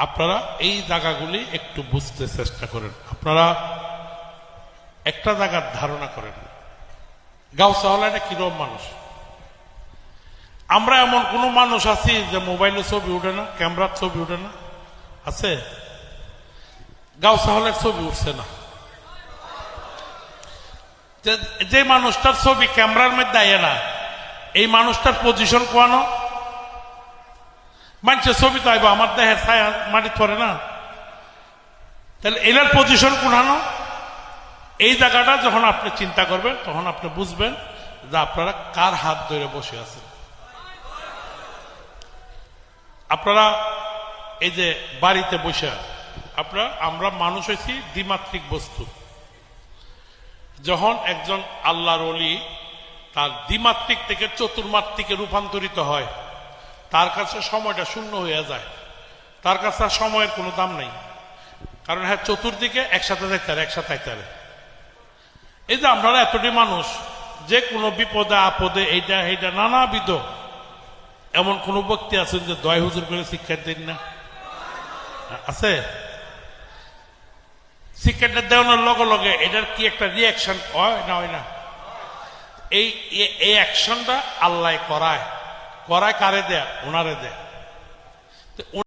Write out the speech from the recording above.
আপনারা এই জায়গাগুলি একটু বুঝতে চেষ্টা করেন। আপনারা একটা জায়গার ধারণা করেন। গাউসা হলে এটা কিরম মানুষ? আমরা এমন কোন মানুষ আছি যে মোবাইলে ছবি উঠে না, ক্যামেরার ছবি উঠে না? আছে? গাউসা হলের ছবি উঠছে না। যে- যে মানুষটার ছবি ক্যামেরার মধ্যে আয় না, এই মানুষটার পজিশন কোয়ানো? মানুষের ছবি তো আইব, আমার দেহের ছায়া মাটি পড়ে না। তাহলে এনার পজিশন কোনানো? এই জায়গাটা যখন আপনি চিন্তা করবেন, তখন আপনি বুঝবেন যে আপনারা কার হাত ধরে বসে আছেন। আপনারা এই যে বাড়িতে বসে আপনারা, আমরা মানুষ হয়েছি দ্বিমাত্রিক বস্তু। যখন একজন আল্লাহর অলি তার দ্বিমাত্রিক থেকে চতুর্মাত্রিকে রূপান্তরিত হয় তার কাছে সময়টা শূন্য হয়ে যায়। তার কাছে আর সময়ের কোনো দাম নেই। কারণ হ্যাঁ চতুর্দিকে একসাথে পারে একসাথে পারে। এই যে আপনারা এতটি মানুষ, যে কোনো বিপদে, আপদে এইটা এইটা নানাবিধ। এমন কোন ব্যক্তি আছেন যে দয় হুজুর করে শিক্ষা দেন না? আছে? শিক্ষাটা দেওয়ানোর লগে লগে এটার কি একটা রিয়াকশন হয় না হয় না? এই অ্যাকশনটা আল্লাহ করায়। করায় কারে দেয়া? ওনারে দেয়।